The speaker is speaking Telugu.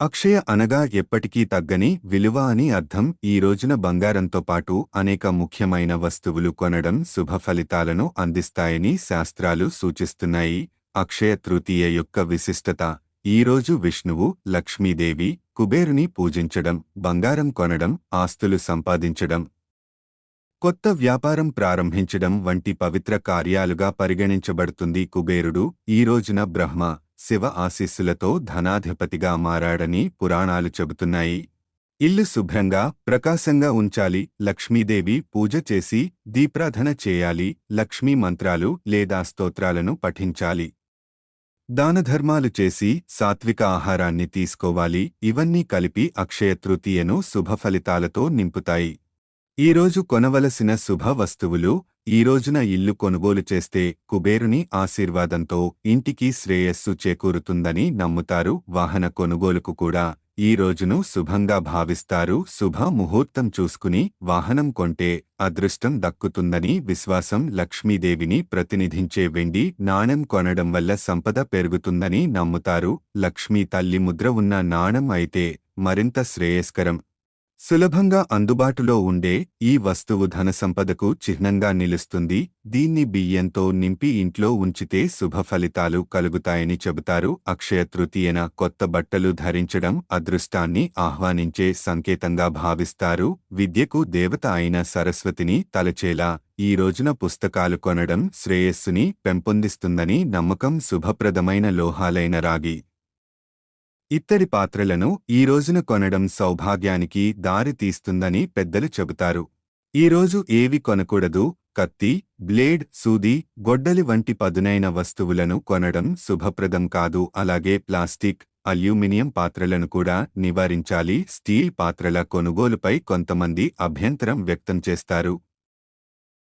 అక్షయ అనగా ఎప్పటికీ తగ్గని విలువ అని అర్థం. ఈ రోజున బంగారంతో పాటు అనేక ముఖ్యమైన వస్తువులు కొనడం శుభ ఫలితాలను అందిస్తాయని శాస్త్రాలు సూచిస్తున్నాయి. అక్షయ తృతీయ యొక్క విశిష్టత ఈ రోజు విష్ణువు లక్ష్మీదేవి కుబేరుని పూజించడం బంగారం కొనడం ఆస్తులు సంపాదించడం కొత్త వ్యాపారం ప్రారంభించడం వంటి పవిత్ర కార్యాలుగా పరిగణించబడుతుంది కుబేరుడు. ఈ రోజున బ్రహ్మ శివ ఆశీస్సులతో ధనాధిపతిగా మారాడని పురాణాలు చెబుతున్నాయి. ఇల్లు శుభ్రంగా ప్రకాశంగా ఉంచాలి లక్ష్మీదేవి పూజ చేసి దీప్రాధన చేయాలి లక్ష్మీ మంత్రాలు లేదా స్తోత్రాలను పఠించాలి. దానధర్మాలు చేసి సాత్విక ఆహారాన్ని తీసుకోవాలి ఇవన్నీ కలిపి అక్షయ తృతీయను శుభ ఫలితాలతో నింపుతాయి ఈరోజు కొనవలసిన శుభ వస్తువులు ఈ రోజున ఇల్లు కొనుగోలు చేస్తే కుబేరుని ఆశీర్వాదంతో ఇంటికి శ్రేయస్సు చేకూరుతుందని నమ్ముతారు. వాహన కొనుగోలుకు కూడా ఈ రోజును శుభంగా భావిస్తారు. శుభ ముహూర్తం చూసుకుని వాహనం కొంటే అదృష్టం దక్కుతుందని విశ్వాసం లక్ష్మీదేవిని ప్రతినిధించే వెండి నాణెం కొనడం వల్ల సంపద పెరుగుతుందని నమ్ముతారు. లక్ష్మీ తల్లి ముద్ర ఉన్న నాణం అయితే మరింత శ్రేయస్కరం. సులభంగా అందుబాటులో ఉండే ఈ వస్తువు ధనసంపదకు చిహ్నంగా నిలుస్తుంది. దీన్ని బియ్యంతో నింపి ఇంట్లో ఉంచితే శుభ ఫలితాలు కలుగుతాయని చెబుతారు. అక్షయ తృతీయన కొత్త బట్టలు ధరించడం అదృష్టాన్ని ఆహ్వానించే సంకేతంగా భావిస్తారు. విద్యకు దేవత అయిన సరస్వతిని తలచేలా ఈ రోజున పుస్తకాలు కొనడం శ్రేయస్సుని పెంపొందిస్తుందని నమ్మకం శుభప్రదమైన లోహాలైన రాగి ఇత్తడి పాత్రలను ఈ రోజున కొనడం సౌభాగ్యానికి దారి తీస్తుందని పెద్దలు చెబుతారు. ఈరోజు ఏవి కొనకూడదు కత్తి బ్లేడ్ సూది గొడ్డలి వంటి పదునైన వస్తువులను కొనడం శుభప్రదం కాదు. అలాగే ప్లాస్టిక్ అల్యూమినియం పాత్రలను కూడా నివారించాలి. స్టీల్ పాత్రల కొనుగోలుపై కొంతమంది అభ్యంతరం వ్యక్తం చేస్తారు.